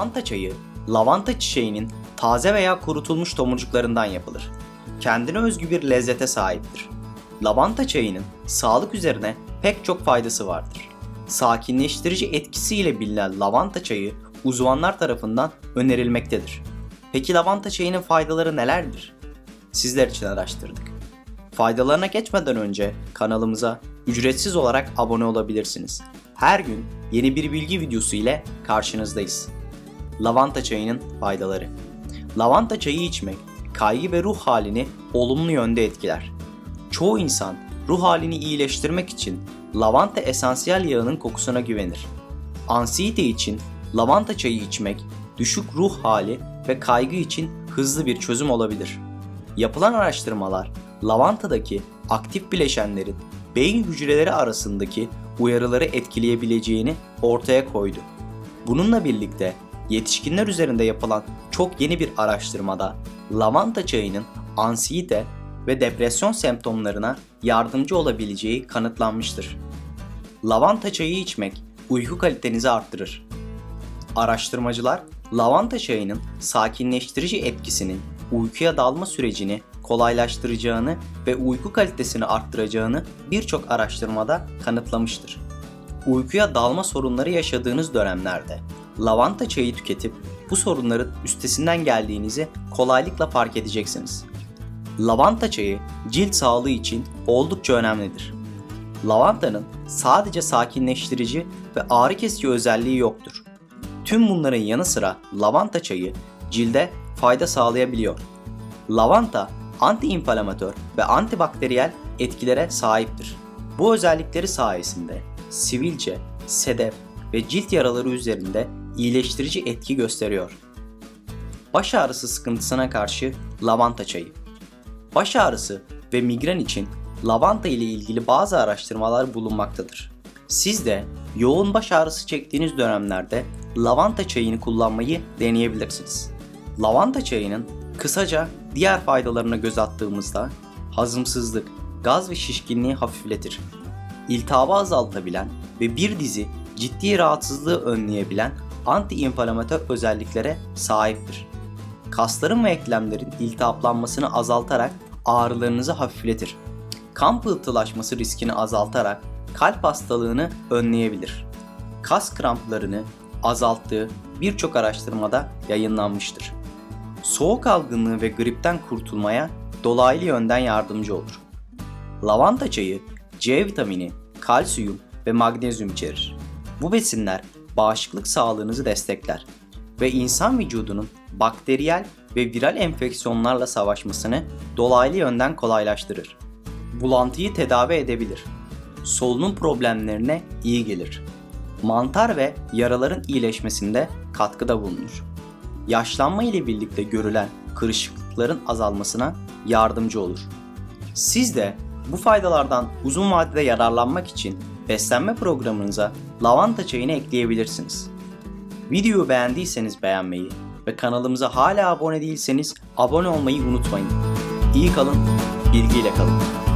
Lavanta çayı, lavanta çiçeğinin taze veya kurutulmuş tomurcuklarından yapılır. Kendine özgü bir lezzete sahiptir. Lavanta çayının sağlık üzerine pek çok faydası vardır. Sakinleştirici etkisiyle bilinen lavanta çayı uzmanlar tarafından önerilmektedir. Peki lavanta çayının faydaları nelerdir? Sizler için araştırdık. Faydalarına geçmeden önce kanalımıza ücretsiz olarak abone olabilirsiniz. Her gün yeni bir bilgi videosu ile karşınızdayız. Lavanta çayının faydaları. Lavanta çayı içmek kaygı ve ruh halini olumlu yönde etkiler. Çoğu insan ruh halini iyileştirmek için lavanta esansiyel yağının kokusuna güvenir. Ansiyete için lavanta çayı içmek düşük ruh hali ve kaygı için hızlı bir çözüm olabilir. Yapılan araştırmalar lavantadaki aktif bileşenlerin beyin hücreleri arasındaki uyarıları etkileyebileceğini ortaya koydu. Bununla birlikte yetişkinler üzerinde yapılan çok yeni bir araştırmada lavanta çayının ansiyete ve depresyon semptomlarına yardımcı olabileceği kanıtlanmıştır. Lavanta çayı içmek uyku kalitenizi arttırır. Araştırmacılar lavanta çayının sakinleştirici etkisinin uykuya dalma sürecini kolaylaştıracağını ve uyku kalitesini arttıracağını birçok araştırmada kanıtlamıştır. Uykuya dalma sorunları yaşadığınız dönemlerde lavanta çayı tüketip bu sorunların üstesinden geldiğinizi kolaylıkla fark edeceksiniz. Lavanta çayı cilt sağlığı için oldukça önemlidir. Lavantanın sadece sakinleştirici ve ağrı kesici özelliği yoktur. Tüm bunların yanı sıra lavanta çayı cilde fayda sağlayabiliyor. Lavanta antiinflamatör ve antibakteriyel etkilere sahiptir. Bu özellikleri sayesinde sivilce, sedef ve cilt yaraları üzerinde iyileştirici etki gösteriyor. Baş ağrısı sıkıntısına karşı lavanta çayı. Baş ağrısı ve migren için lavanta ile ilgili bazı araştırmalar bulunmaktadır. Siz de yoğun baş ağrısı çektiğiniz dönemlerde lavanta çayını kullanmayı deneyebilirsiniz. Lavanta çayının kısaca diğer faydalarına göz attığımızda hazımsızlık, gaz ve şişkinliği hafifletir. İltihabı azaltabilen ve bir dizi ciddi rahatsızlığı önleyebilen antiinflamatör özelliklere sahiptir. Kasların ve eklemlerin iltihaplanmasını azaltarak ağrılarınızı hafifletir. Kan pıhtılaşması riskini azaltarak kalp hastalığını önleyebilir. Kas kramplarını azalttığı birçok araştırmada yayınlanmıştır. Soğuk algınlığı ve gripten kurtulmaya dolaylı yönden yardımcı olur. Lavanta çayı C vitamini, kalsiyum ve magnezyum içerir. Bu besinler bağışıklık sağlığınızı destekler ve insan vücudunun bakteriyel ve viral enfeksiyonlarla savaşmasını dolaylı yönden kolaylaştırır. Bulantıyı tedavi edebilir. Solunum problemlerine iyi gelir. Mantar ve yaraların iyileşmesinde katkıda bulunur. Yaşlanma ile birlikte görülen kırışıklıkların azalmasına yardımcı olur. Siz de bu faydalardan uzun vadede yararlanmak için beslenme programınıza lavanta çayını ekleyebilirsiniz. Videoyu beğendiyseniz beğenmeyi ve kanalımıza hala abone değilseniz abone olmayı unutmayın. İyi kalın, bilgiyle kalın.